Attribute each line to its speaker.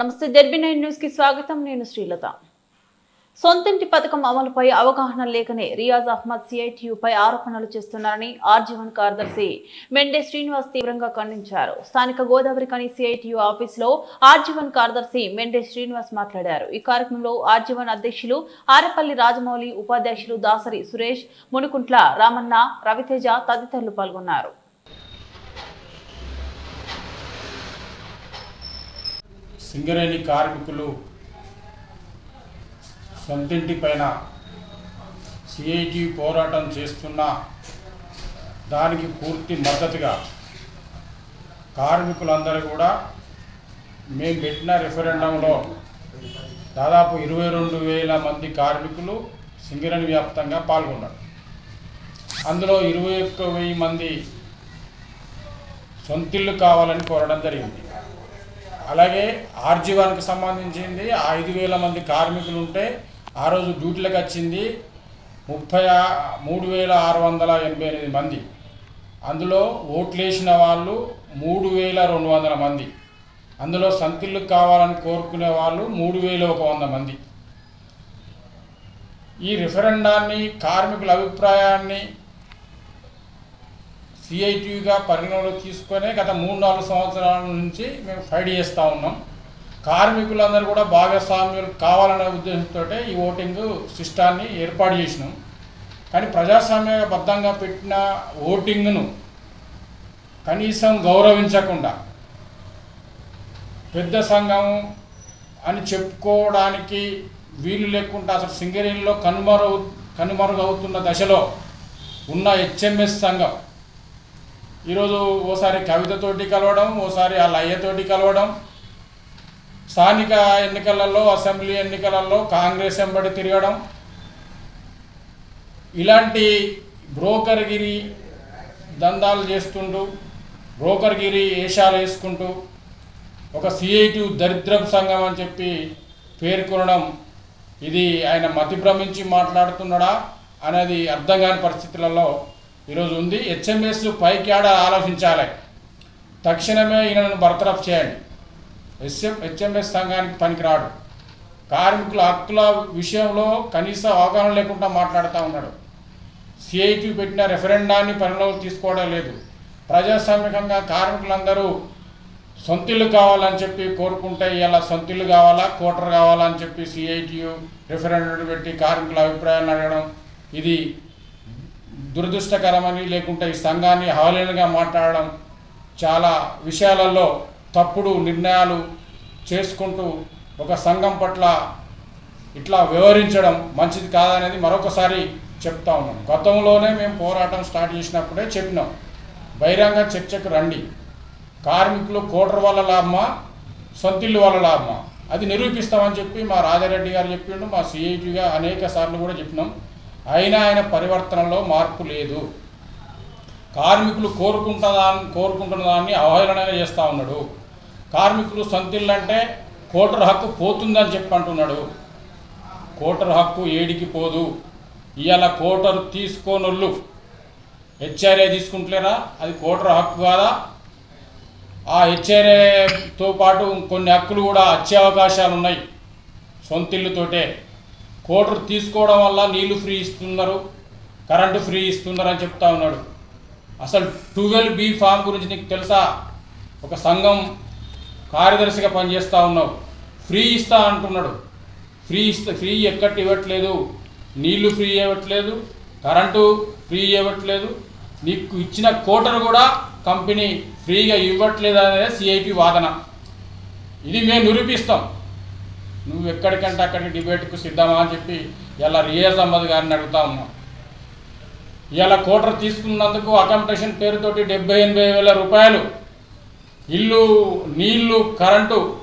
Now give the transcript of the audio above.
Speaker 1: నమస్తే ZB nine న్యూస్కి స్వాగతం. నేను శ్రీలత. సొంతింటి పథకం అమలుపై అవగాహన లేకనే రియాజ్ అహ్మద్ సిఐటియుపై ఆరోపణలు చేస్తున్నారని ఆర్జీవన్ కార్యదర్శి మెండే శ్రీనివాస్ తీవ్రంగా ఖండించారు. స్థానిక గోదావరి కని సిఐటియు ఆఫీసులో ఆర్జీవన్ కార్యదర్శి మెండే శ్రీనివాస్ మాట్లాడారు. ఈ కార్యక్రమంలో ఆర్జీవన్ అధ్యక్షులు ఆరపల్లి రాజమౌళి ఉపాధ్యక్షులు దాసరి సురేష్ మునుకుంట్ల రామన్న రవితేజ తదితరులు పాల్గొన్నారు.
Speaker 2: సింగరేణి కార్మికులు సొంతింటి పైన సిఐటి పోరాటం చేస్తున్న దానికి పూర్తి మద్దతుగా కార్మికులందరూ కూడా మేము పెట్టిన రెఫరెండంలో దాదాపు ఇరవై రెండు వేల మంది కార్మికులు సింగరేణి వ్యాప్తంగా పాల్గొన్నారు. అందులో ఇరవై ఒక్క వెయ్యి మంది సొంతిల్లు కావాలని కోరడం జరిగింది. అలాగే ఆర్జీవానికి సంబంధించింది ఐదు వేల మంది కార్మికులు ఉంటే ఆ రోజు డ్యూటీలకు వచ్చింది ముప్పై మూడు వేల ఆరు వందల ఎనభై ఎనిమిది మంది. అందులో ఓట్లేసిన వాళ్ళు మూడు వేల రెండు వందల మంది. అందులో సంతిళ్ళు కావాలని కోరుకునే వాళ్ళు మూడు వేల ఒక వంద మంది. ఈ రిఫరెండాన్ని కార్మికుల అభిప్రాయాన్ని సిఐటిగా పరిగణలో తీసుకొని గత మూడు నాలుగు సంవత్సరాల నుంచి మేము ఫైట్ చేస్తూ ఉన్నాం. కార్మికులందరూ కూడా భాగస్వామ్యులు కావాలనే ఉద్దేశంతో ఈ ఓటింగ్ సిస్టాన్ని ఏర్పాటు చేసినాం. కానీ ప్రజాస్వామ్యబద్ధంగా పెట్టిన ఓటింగ్ను కనీసం గౌరవించకుండా పెద్ద సంఘం అని చెప్పుకోవడానికి వీలు లేకుండా అసలు సింగరేణిలో కనుమరుగు కనుమరుగవుతున్న దశలో ఉన్న హెచ్ఎంఎస్ సంఘం ఈరోజు ఓసారి కవితతోటి కలవడం ఓసారి ఆ లయ్యతోటి కలవడం. స్థానిక ఎన్నికలలో అసెంబ్లీ ఎన్నికలలో కాంగ్రెస్ ఎంబడి తిరగడం. ఇలాంటి బ్రోకర్గిరి దందాలు చేస్తుంటూ బ్రోకర్గిరి ఏషాలు వేసుకుంటూ ఒక సిఐటి దరిద్రం సంఘం అని చెప్పి పేర్కొనడం ఇది ఆయన మతి భ్రమించి మాట్లాడుతున్నాడా అనేది అర్థం కాని పరిస్థితులలో ఈరోజు ఉంది. హెచ్ఎంఎస్ పైకి ఆడ ఆలోచించాలి. తక్షణమే ఈయనను బర్తరఫ్ చేయండి. హెచ్ఎం హెచ్ఎంఎస్ సంఘానికి పనికిరాడు. కార్మికుల హక్కుల విషయంలో కనీస అవగాహన లేకుండా మాట్లాడుతూ ఉన్నాడు. సిఐటి పెట్టిన రెఫరెండాన్ని పరిణామం తీసుకోవడం లేదు. ప్రజాస్వామికంగా కార్మికులందరూ సొంతిల్లు కావాలని చెప్పి కోరుకుంటే ఇలా సొంతిల్లు కావాలా? కోటర్ కావాలా అని చెప్పి సిఐటియు రెఫరెండం పెట్టి కార్మికుల అభిప్రాయాన్ని అడగడం. ఇది దురదృష్టకరమని లేకుంటే ఈ సంఘాన్ని హవలీనగా మాట్లాడడం చాలా విషయాలలో తప్పుడు నిర్ణయాలు చేసుకుంటూ ఒక సంఘం పట్ల ఇట్లా వ్యవహరించడం మంచిది కాదనేది మరొకసారి చెప్తా ఉన్నాం గతంలోనే మేము పోరాటం స్టార్ట్ చేసినప్పుడే చెప్పినాం. బహిరంగ చర్చకు రండి. కార్మికులు కోటర్ వల్ల లాభమా? సొంతిల్లు వల్ల లాభమా? అది నిరూపిస్తామని చెప్పి మా రాజారెడ్డి గారు చెప్పిండు మా సిఐటిగా అనేక సార్లు కూడా చెప్పినాం. అయినా ఆయన పరివర్తనలో మార్పు లేదు. కార్మికులు కోరుకుంటున్న కోరుకుంటున్న దాన్ని అవహేళనగా చేస్తూ ఉన్నాడు. కార్మికులు సొంతిల్లంటే కోటర్ హక్కు పోతుందని చెప్పి అంటున్నాడు. కోటర్ హక్కు ఏడికి పోదు. ఇవాళ కోటరు తీసుకోనొళ్ళు. హెచ్ఆర్ఏ తీసుకుంటలేరా? అది కోటర్ హక్కు కాదా? ఆ హెచ్ఆర్ఏతో పాటు కొన్ని హక్కులు కూడా వచ్చే అవకాశాలు ఉన్నాయి సొంతిల్లుతోటే. కోటర్ తీసుకోవడం వల్ల నీళ్ళు ఫ్రీ ఇస్తున్నారు కరెంటు ఫ్రీ ఇస్తున్నారు అని చెప్తా ఉన్నాడు. అసలు ట్వెల్వ్ బి ఫామ్ గురించి నీకు తెలుసా? ఒక సంఘం కార్యదర్శిగా పనిచేస్తూ ఉన్నావు. ఫ్రీ ఇస్తా అంటున్నాడు. ఫ్రీ ఇస్తా ఫ్రీ ఎక్కటి ఇవ్వట్లేదు? నీళ్ళు ఫ్రీ ఇవ్వట్లేదు కరెంటు ఫ్రీ ఇవ్వట్లేదు. నీకు ఇచ్చిన కోటర్ కూడా కంపెనీ ఫ్రీగా ఇవ్వట్లేదు అనేది సిఐపి వాదన. ఇది మేము నిరూపిస్తాం. నువ్వు ఎక్కడికంటే అక్కడికి డిబేట్కు సిద్ధమా అని చెప్పి ఇలా రియాజ్ అహ్మద్ గారిని అడుగుతా ఉన్నాం. ఇలా కోటర్ తీసుకున్నందుకు అకామిడేషన్ పేరుతోటి డెబ్బై ఎనభై వేల రూపాయలు. ఇల్లు నీళ్ళు కరెంటు